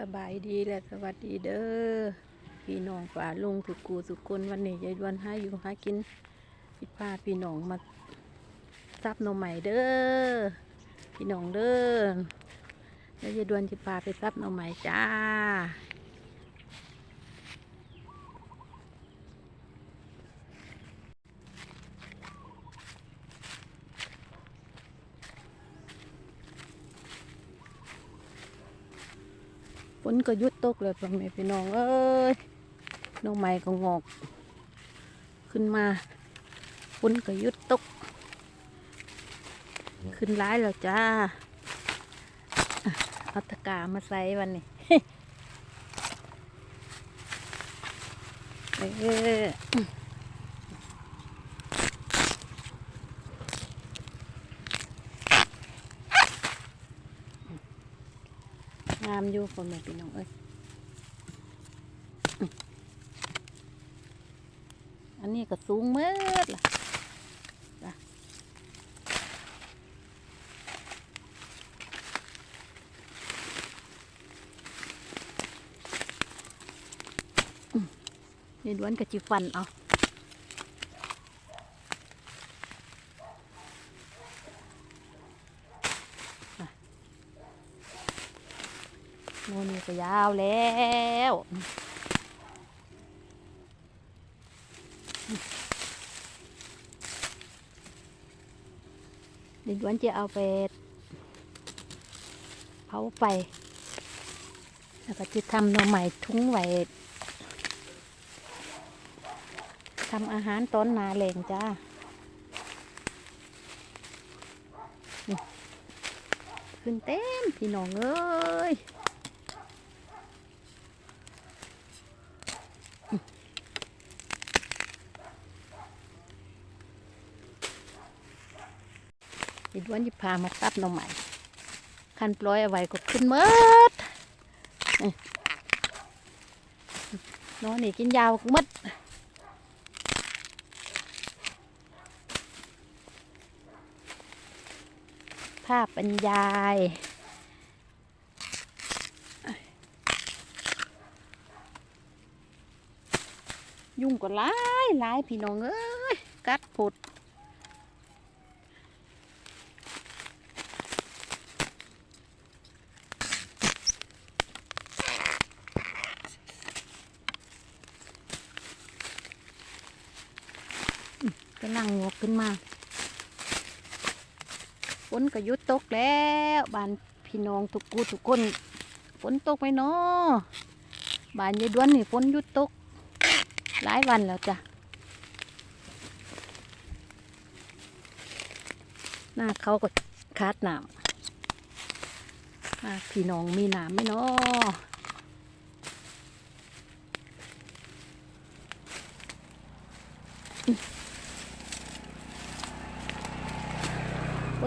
สบายดีและสวัสดีเด้อพี่น้องฝ่าลุงสุกูสุกคนวันนี้ยายดวนหาอยู่หากินพี่ป้าพี่น้องมาซับนมใหม่เด้อพี่น้องเด้อแล้วยายดวนจะพาไปซับนมใหม่จ้า นก็ยุดตกเลยพ่อแม่พี่น้องเอ้ยน้องใหม่ก็งอกขึ้นมาฝนก็ยุดตก ขึ้นร้ายแล้วจ้าอะเอาตะกามาใส่วันนี้เออามอยู่พ่อแม่พี่น้องเอ้ยอันนี้ก็สูงเมื่อล่ะนี่ด้วนกับจิฟันเอา โน่นนี่ก็ยาวแล้วนี่ด้วนจะเอาไปเผาไฟแล้วก็จะทำหน่อใหม่ทุ้งไว้ทำอาหารต้นนาแหลงจ้าขึ้นเต็มพี่น้องเอ้ย วันจะพามาตับหน่อใหม่คันปล่อยเอาไว้ก็ขึ้นเมดน้องนี่กินยาวมดภาพบรรยายยุ่งก็หลายหลายพี่น้องเอ้ย กัดผด กำลังงอกขึ้นมาฝนก็ยุดตกแล้วบ้านพี่น้องทุกกูทุกคนฝนตกไหมเนาะบ้านยายด้วนนี่ฝนยุดตก หลายวันแล้วจ้ะหน้าเขาก็ขาดน้ำหน้าพี่น้องมีน้ำไหมเนาะ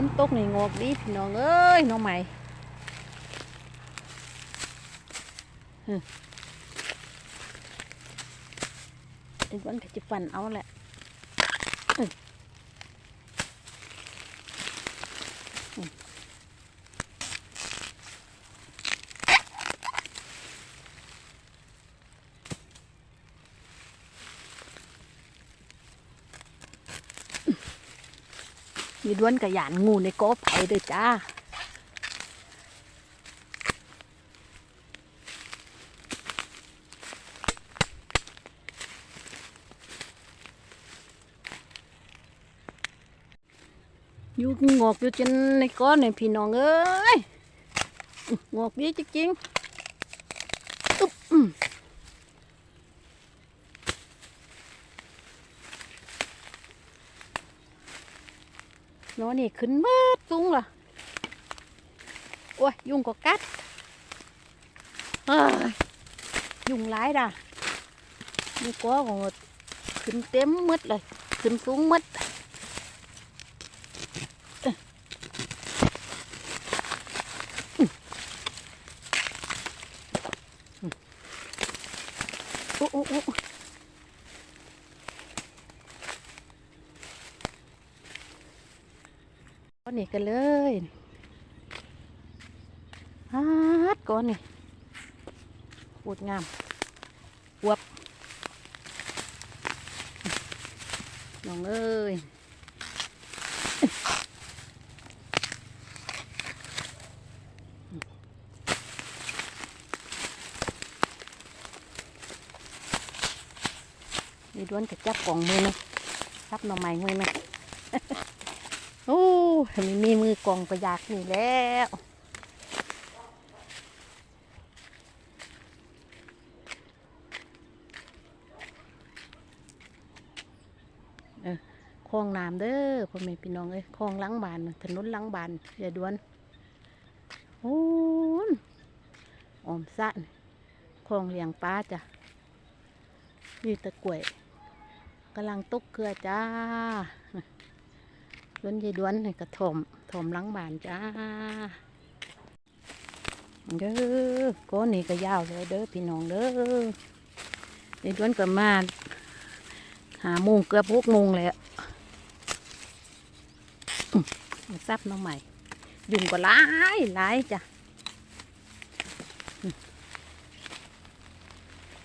นตกนี่งอกดีพี่น้องเอ้ยน้องใหม่เอ็นวันก็จะฟันเอาแหละ มีด้วนกับหยานงูในกอไผ่ด้วยจ้าอยู่งอกอยู่จนในก้อนเนี่ยพี่น้องเอ้ยงอกดีจริงๆ น้อนี่ขึ้นเบิดสูงล่ะโอ้ยยุงก็กัดยุงร้ายด่ะนี่ก็ของขึ้นเต็มหมดเลย ขึ้นสูงหมดโอ้โอ้โอ้ก้อ นนี่กันเลยฮาดก้อนนี่ปวดงามอวบน้องเอ้ยนี่ด้วนกับจับกล่องมือนะจับหน่อไม้มือนะ โอ้มีมีมือกองก็อยากนี่แล้วเออคลองน้ำเด้อพ่อแม่พี่น้องเอ้ยคลองล้างบานถนนล้างบานอย่าด้วนโอ้นออมสะนี่คลองเลี้ยงปลาจ้ะนี่ตะกล้วยกำลังตกเกลือจ้า ล้วนยายด้วนกระถมถมหลังบานจ้าเด้อโก้นี่ก็ยาวเลยเด้อพี่น้องเด้อยายด้วนก็มาหาโมงเกือบหกโมงแล้วอื้อมาซับน้องใหม่ ยุ่งก็หลายหลายจ้ะอื้อ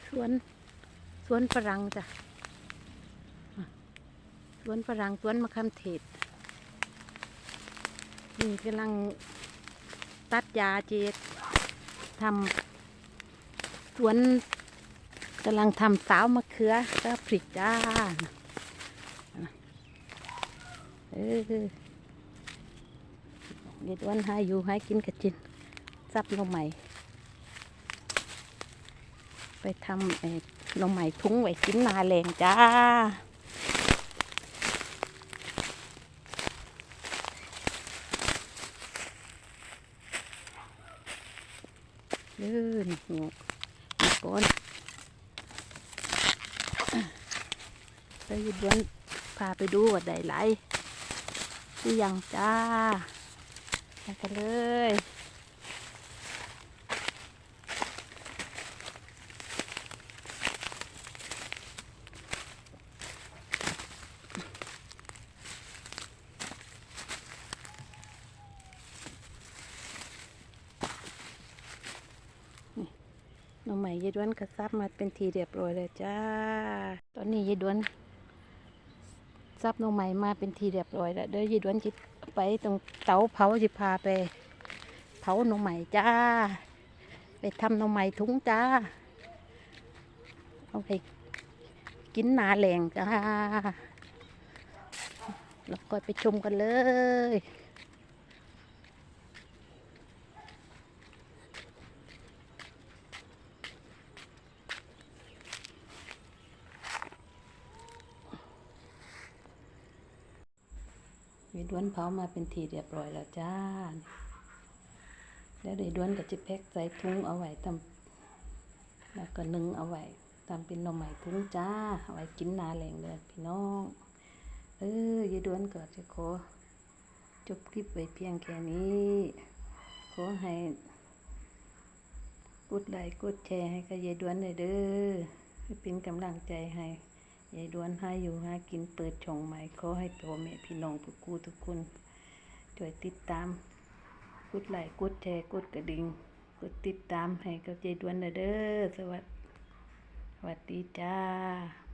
สวนสวนฝรั่งจ้ะอะสวนฝรั่งสวนมะขามเทศ นี่กำลังตัดยาเจดทำสวนกำลังทำสาวมะเขือก็พริกจ้านเออเด็ดวันหาอยู่ให้กินกระจินซับลงใหม่ ไปทำเอ่อหน่อไม้ทุ้งไว้กินนาแรงจ้า เดินหัวก่อนไปหยุดย้อนพาไปดูว่าได้ไรหรือยังจ้าไปกันเลย น้องใหม่ยายด้วนก็ซับมาเป็นทีเรียบร้อยเลยจ้า ตอนนี้ยายด้วนซับน้องใหม่มาเป็นทีเรียบร้อยแล้วเดี๋ยวยายด้วนจิไปตรงเตาเผาจิพาไป เผาน้องใหม่จ้า ไปทำน้องใหม่ทุ้งจ้า เอาไปกินนาแหลงจ้าแล้วก็ไปชมกันเลยีด้วนเผามาเป็นทีเรียบร้อยแล้วจ้า แล้วเดี๋ยวด้วนก็จะแพ็กใส่ถุงเอาไว้ทำแล้วก็นึ่งเอาไว้ทำเป็นหน่อไม้ถุงจ้าเอาไว้กินนาแหลงเลยพี่น้อง เออยายด้วนก็จะขอจบคลิปไว้เพียงแค่นี้ ขอให้กดไลค์กดแชร์ให้กับยายด้วนเลยเด้อให้เป็นกำลังใจให้ ยายดวนหาอยู่หากินเปิดช่องใหม่ขอให้พ่อแม่พี่น้องทุกคู่ทุกคนช่วยติดตาม กดไลค์กดแชร์กดกระดิ่งกดติดตามให้กับยายดวนเด้อสวัสดีสวัสดีจ้า